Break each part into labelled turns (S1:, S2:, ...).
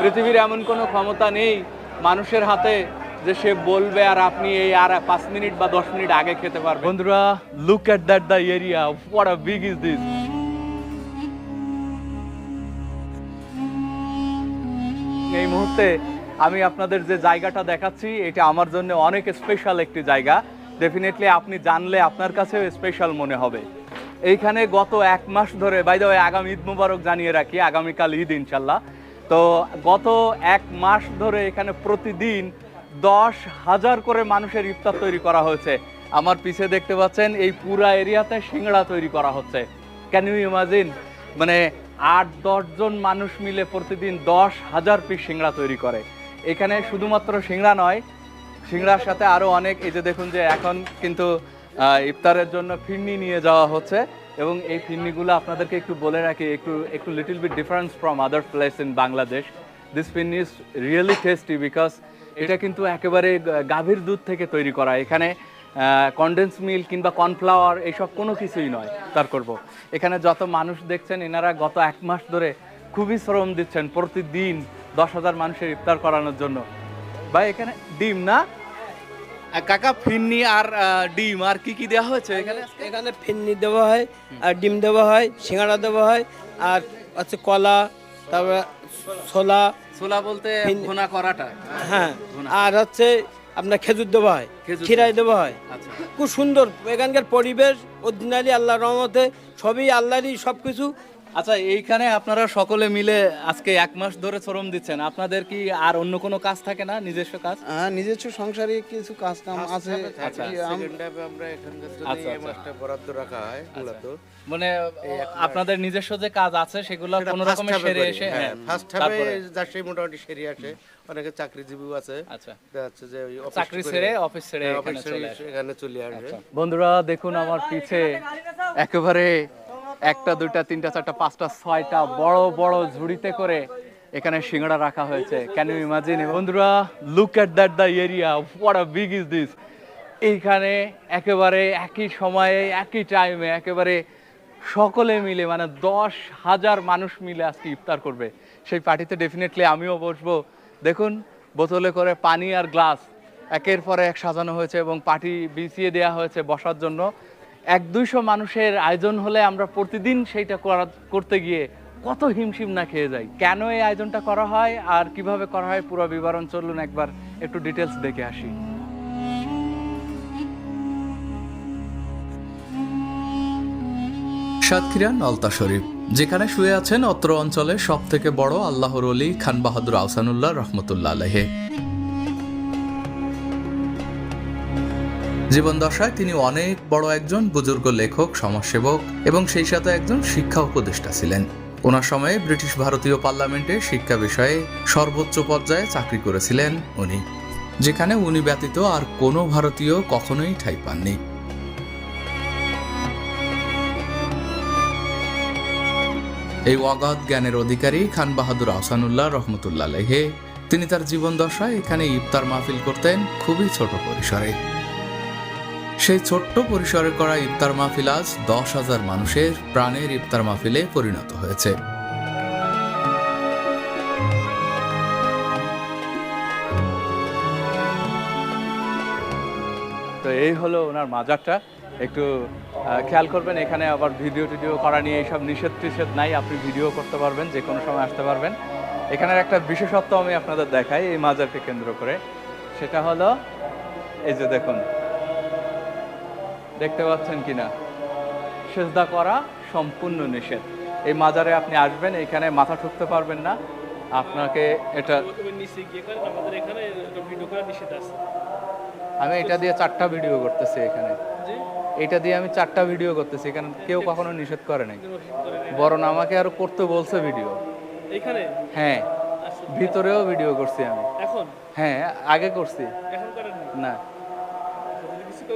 S1: পৃথিবীর এমন কোনো ক্ষমতা নেই মানুষের হাতে যে সে বলবে আর আপনি এই আর পাঁচ মিনিট বা দশ মিনিট আগে খেতে পারবেন। বন্ধুরা look at that the area what a big is this এই মুহূর্তে আমি আপনাদের যে জায়গাটা দেখাচ্ছি, এটা আমার জন্য অনেক স্পেশাল একটি জায়গা। ডেফিনেটলি আপনি জানলে আপনার কাছেও স্পেশাল মনে হবে। এইখানে গত এক মাস ধরে বাই দ্য আগামী ঈদ মুবারক জানিয়ে রাখি, আগামীকাল ঈদ ইনশাল্লাহ তো গত এক মাস ধরে এখানে প্রতিদিন দশ হাজার করে মানুষের ইফতার তৈরি করা হয়েছে। আমার পিছে দেখতে পাচ্ছেন, এই পুরা এরিয়াতে সিংড়া তৈরি করা হচ্ছে। ক্যান ইউ ইমাজিন মানে আট দশজন মানুষ মিলে প্রতিদিন দশ হাজার পিস সিংড়া তৈরি করে। এখানে শুধুমাত্র সিংড়া নয় সিংড়ার সাথে আরও অনেক, এই যে দেখুন যে এখন কিন্তু ইফতারের জন্য ফিরনি নিয়ে যাওয়া হচ্ছে। এবং এই ফিরনিগুলো আপনাদেরকে একটু বলে রাখি, একটু একটু little bit difference from other place in Bangladesh this firni is really tasty because এটা কিন্তু একেবারে গাভীর দুধ থেকে তৈরি করা। এখানে কনডেন্স মিল কিংবা কর্নফ্লাওয়ার এইসব কোনো কিছুই নয়, তার করব। এখানে যত মানুষ দেখছেন, এনারা গত এক মাস ধরে খুবই শ্রম দিচ্ছেন প্রতিদিন দশ হাজার মানুষের ইফতার করানোর জন্য। বা এখানে ডিম না? কাকা ফিন্নি আর ডিম আর কি কি দেওয়া হয়েছে এখানে
S2: এখানে? ফিন্নি দেওয়া হয় আর ডিম দেওয়া হয় সিঙ্গাড়া দেওয়া হয় আর হচ্ছে কলা তারপরে ছোলা।
S1: ছোলা বলতে ভুনা করাটা।
S2: হ্যাঁ আর হচ্ছে আপনার খেজুর দেওয়া হয় খিরাই দেওয়া হয়।
S1: আচ্ছা।
S2: খুব সুন্দর এখানকার পরিবেশ অরিজিনালি আল্লাহ রহমতে সবই আল্লাহরই সব কিছু
S1: আচ্ছা এইখানে আপনারা সকলে মিলে আজকে এক মাস ধরে শ্রম দিচ্ছেন। আপনাদের কি আর অন্য কোনো কাজ থাকে না নিজস্ব কাজ?
S3: হ্যাঁ নিজস্ব সংসারে কিছু কাজ কাম আছে।
S1: আচ্ছা।
S4: আমরা এখানকার
S1: আচ্ছা,
S4: এই
S1: আচ্ছা।
S4: মাসটা বরাদ্দ রাখা হয় মূলত।
S1: মানে আপনাদের নিজস্ব যে কাজ আছে সেগুলো কোনো রকমের সেরে এসে হ্যাঁ
S4: ফার্স্ট হাফে যার সেই মোটামুটি সেরে আসে। অনেকে চাকরিজীবীও আছে।
S1: আচ্ছা।
S4: যে
S1: চাকরি ছেড়ে অফিস ছেড়ে
S4: হ্যাঁ,
S1: এখানে চলে আসে।
S4: এখানে চলে আসে।
S1: বন্ধুরা দেখুন আমার পিছে একেবারে একটা, দুইটা, তিনটা, চারটা, পাঁচটা, ছয়টা বড় বড় ঝুড়িতে করে এখানে সিঙ্গড়া রাখা হয়েছে। ক্যান ইউ ইমাজিন বন্ধুরা look at that the area what a big is this এইখানে একেবারে একই সময়ে, একই টাইমে একেবারে সকলে মিলে মানে দশ হাজার মানুষ মিলে আজকে ইফতার করবে। সেই পার্টিতে ডেফিনেটলি আমিও বসবো। দেখুন, বোতলে করে পানি আর গ্লাস একের পরে এক সাজানো হয়েছে এবং পার্টি বিছিয়ে দেওয়া হয়েছে বসার জন্য। এক দুইশো মানুষের আয়োজন হলে আমরা প্রতিদিন সেইটা করা করতে গিয়ে কত হিমশিম না খেয়ে যাই। কেন এই আয়োজনটা করা হয় আর কীভাবে করা হয় পুরো বিবরণ চলুন একবার একটু ডিটেলস দেখে আসি।
S5: সাতক্ষীরা, নলতা শরীফ। যেখানে শুয়ে আছেন অত্র অঞ্চলের সব থেকে বড় আল্লাহর অলি খান বাহাদুর আহসানুল্লাহ রহমতুল্লাহ আলহে জীবন দশায় তিনি অনেক বড় একজন বুজুর্গ লেখক, সমাজসেবক এবং সেই সাথে একজন শিক্ষা উপদেষ্টা ছিলেন। ওনার সময়ে ব্রিটিশ ভারতীয় পার্লামেন্টে শিক্ষা বিষয়ে সর্বোচ্চ পর্যায়ে চাকরি করেছিলেন উনি, যেখানে উনি ব্যতীত আর কোনো ভারতীয় কখনোই ঠাই পাননি। এই অগাধ জ্ঞানের অধিকারী খান বাহাদুর আহসানুল্লাহ রহমতুল্লাহ আলহে তিনি তার জীবন দশায় এখানে ইফতার মাহফিল করতেন খুবই ছোট পরিসরে। সেই ছোট্ট পরিসরে করা ইফতার মাহফিল আজ দশ হাজার মানুষের প্রাণের ইফতার মাহফিলে পরিণত হয়েছে।
S1: তো এই হলো ওনার মাজারটা। একটু খেয়াল করবেন, এখানে আবার ভিডিও টিডিও করা নিয়ে এইসব নিষেধ টিষেধ নাই, আপনি ভিডিও করতে পারবেন, যে কোনো সময় আসতে পারবেন। এখানের একটা বিশেষত্ব আমি আপনাদের দেখাই এই মাজারকে কেন্দ্র করে। সেটা হলো, এই যে দেখুন দেখতে পাচ্ছেন কিনা? সেজদা করা সম্পূর্ণ নিষেধ। এই মাজারে আপনি আসবেন এখানে মাথা ঠুকতে পারবেন না। আপনাকে এটা আমি এটা দিয়ে চারটা ভিডিও করতেছি এখানে। এটা দিয়ে আমি চারটা ভিডিও করতেছি এখানে কেউ কখনো নিষেধ করে নাই। বরং আমাকে আরও করতে বলছে ভিডিও
S6: এখানে?
S1: হ্যাঁ
S6: আচ্ছা,
S1: ভিতরেও ভিডিও করছি আমি।
S6: এখন?
S1: হ্যাঁ আগে করছি। না।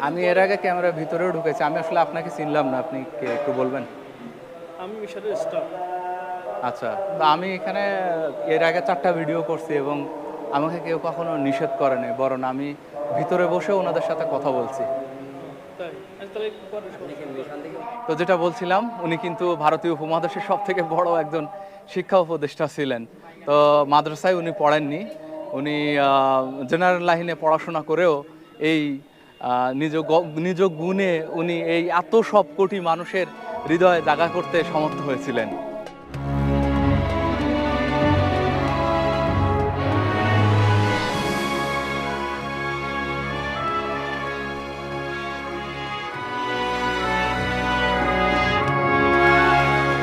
S1: আমি এর আগে ক্যামেরা ভিতরেও ঢুকেছি আমি আসলে আপনাকে চিনলাম না আপনি কে একটু বলবেন?
S6: আমি মিশাদের স্টাফ
S1: আচ্ছা তো আমি এখানে এর আগে চারটা ভিডিও করছি এবং আমাকে কেউ কখনো নিষেধ করে নাই বরং আমি ভিতরে বসে ওনাদের সাথে কথা বলছি। তো যেটা বলছিলাম উনি কিন্তু ভারতীয় উপমহাদেশের সব থেকে বড় একজন শিক্ষা উপদেষ্টা ছিলেন। তো মাদ্রাসায় উনি পড়েননি উনি জেনারেল লাইনে পড়াশোনা করেও এই নিজ নিজ গুণে উনি এই এত সব কোটি মানুষের হৃদয়ে জাগা করতে সমর্থ হয়েছিলেন।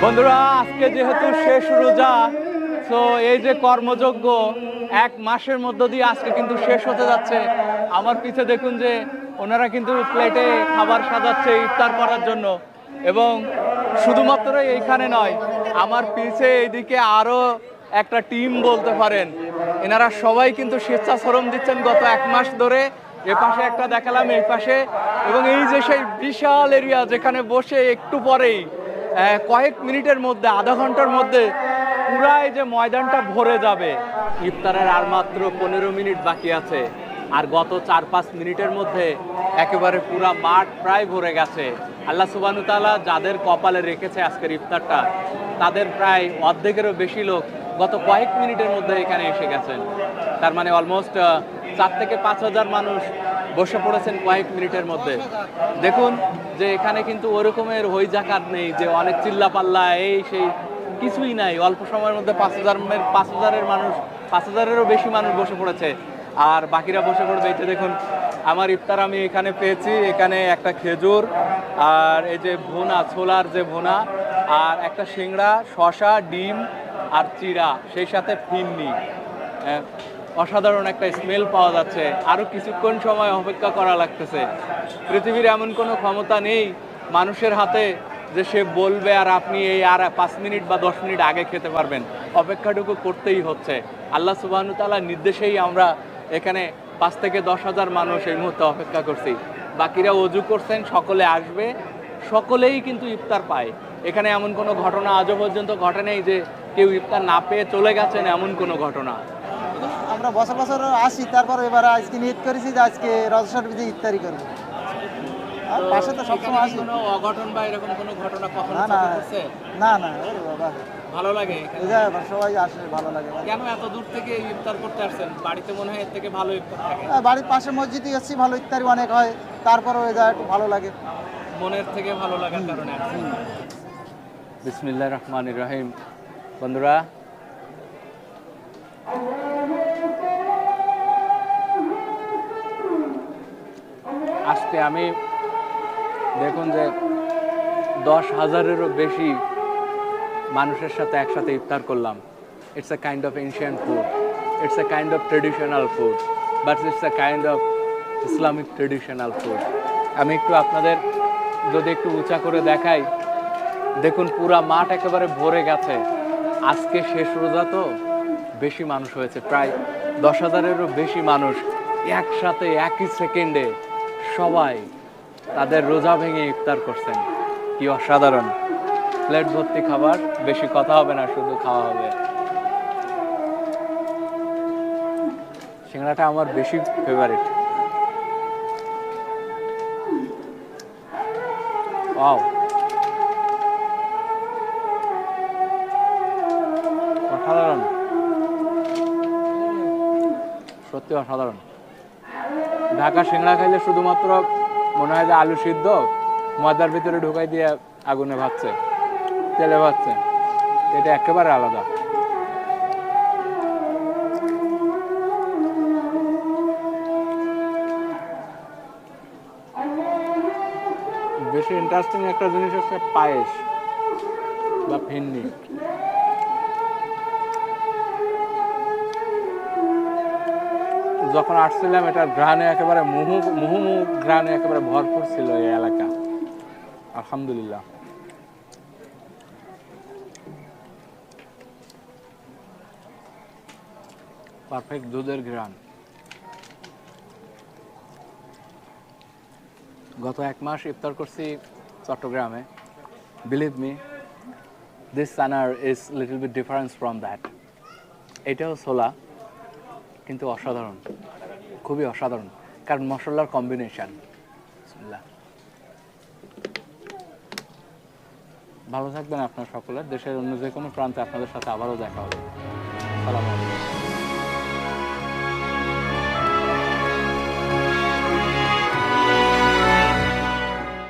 S1: বন্ধুরা, আজকে যেহেতু শেষ রোজা তো এই যে কর্মযজ্ঞ, এক মাসের মধ্য দিয়ে আজকে কিন্তু শেষ হতে যাচ্ছে। আমার পিছে দেখুন যে, ওনারা কিন্তু প্লেটে খাবার সাজাচ্ছে ইফতার করার জন্য। এবং শুধুমাত্র এইখানে নয়, আমার পিছে এইদিকে আরও একটা টিম বলতে পারেন। এনারা সবাই কিন্তু স্বেচ্ছাশ্রম দিচ্ছেন গত এক মাস ধরে। এ পাশে একটা দেখালাম, এই পাশে। এবং এই যে সেই বিশাল এরিয়া যেখানে বসে একটু পরেই কয়েক মিনিটের মধ্যে, আধা ঘণ্টার মধ্যে পুরাই যে ময়দানটা ভরে যাবে। ইফতারের আর মাত্র পনেরো মিনিট বাকি আছে। আর গত চার পাঁচ মিনিটের মধ্যে একেবারে পুরা মাঠ প্রায় ভরে গেছে। আল্লাহ সুবানু তাআলা যাদের কপালে রেখেছে আজকের ইফতারটা, তাদের প্রায় অর্ধেকেরও বেশি লোক গত কয়েক মিনিটের মধ্যে এখানে এসে গেছেন। তার মানে অলমোস্ট চার থেকে পাঁচ হাজার মানুষ বসে পড়েছেন কয়েক মিনিটের মধ্যে। দেখুন যে এখানে কিন্তু ওরকমের হই জাকাত নেই যে অনেক চিল্লা পাল্লা এই সেই কিছুই নাই। অল্প সময়ের মধ্যে পাঁচ হাজার পাঁচ হাজারের মানুষ পাঁচ হাজারেরও বেশি মানুষ বসে পড়েছে। আর বাকিরা বসে পড়বে। যে দেখুন, আমার ইফতার আমি এখানে পেয়েছি। এখানে একটা খেজুর, আর এই যে ভুনা, ছোলার যে ভুনা, আর একটা সিংড়া শশা ডিম, আর চিড়া, সেই সাথে ফিন্নি। অসাধারণ একটা স্মেল পাওয়া যাচ্ছে। আরও কিছুক্ষণ সময় অপেক্ষা করা লাগতেছে। পৃথিবীর এমন কোনো ক্ষমতা নেই মানুষের হাতে যে সে বলবে আর আপনি এই আর পাঁচ মিনিট বা দশ মিনিট আগে খেতে পারবেন। অপেক্ষাটুকু করতেই হচ্ছে। আল্লাহ সুবাহনু তাআলার নির্দেশেই আমরা এখানে পাঁচ থেকে দশ হাজার মানুষ এই মুহূর্তে অপেক্ষা করছি। বাকিরা অজু করছেন, সকলে আসবে, সকলেই কিন্তু ইফতার পায়। এখানে এমন কোনো ঘটনা আজও পর্যন্ত ঘটে নেই যে কেউ ইফতার না পেয়ে চলে গেছেন এমন কোনো ঘটনা।
S7: আমরা বছর বছর আসি তারপর এবার আজকে নিয়ত করেছি যে আজকে রজসার বিজে ইফতারি করব। পাশে তো সবসময় আসি
S1: কোনো অঘটন বা এরকম কোনো ঘটনা কখনো
S7: না না না না ওরে বাবা।
S1: ভালো লাগে
S7: সবাই আসে ভালো লাগে।
S1: কেন এত দূর থেকে ইফতার করতে আসছেন? বাড়িতে মনে হয় এর থেকে ভালো ইফতার থাকে।
S7: হ্যাঁ, বাড়ির পাশে মসজিদে এসছি ভালো ইফতারি অনেক হয়। তারপরও এই জায়গা একটু ভালো লাগে।
S1: মনের থেকে ভালো লাগার কারণে আসছেন বিসমিল্লাহ রহমান রহিম। বন্ধুরা আজকে আমি দেখুন যে দশ হাজারেরও বেশি মানুষের সাথে একসাথে ইফতার করলাম। It's a kind of ancient food it's a kind of traditional food but it's a kind of Islamic traditional food আমি একটু আপনাদের যদি একটু উঁচা করে দেখাই, দেখুন পুরা মাঠ একেবারে ভরে গেছে। আজকে শেষ রোজা তো বেশি মানুষ হয়েছে, প্রায় দশ হাজারেরও বেশি মানুষ একসাথে, একই সেকেন্ডে সবাই তাদের রোজা ভেঙে ইফতার করছেন। কি অসাধারণ। প্লেট ভর্তি খাবার, বেশি কথা হবে না, শুধু খাওয়া হবে। সিঙ্গাড়াটা আমার বেশি ফেভারিট ওয়াও অসাধারণ। সত্যি অসাধারণ। ঢাকা সিংড়া খাইলে শুধুমাত্র মনে হয় যে আলু সিদ্ধ, ময়দার ভিতরে ঢুকাই দিয়ে আগুনে ভাজছে, তেলে ভাজছে। এটা একেবারে আলাদা। বেশি ইন্টারেস্টিং একটা জিনিস হচ্ছে পায়েস বা ফিন্নি যখন আসছিলাম এটা ঘ্রাণে একেবারে মুহু মুহুমু ঘ্রাণে একেবারে ভরপুর ছিল এই এলাকা। আলহামদুলিল্লাহ। পারফেক্ট দুধের ঘ্রাণ। গত এক মাস ইফতার করছি চট্টগ্রামে। Believe me this সানার is little bit difference from that এটাও ছোলা। কিন্তু অসাধারণ, খুবই অসাধারণ, কারণ মশলার কম্বিনেশান ভালো থাকবেন আপনার সকলের দেশের অন্য যে কোনো প্রান্তে আপনাদের সাথে আবারও দেখা হবে। সালাম আলাইকুম।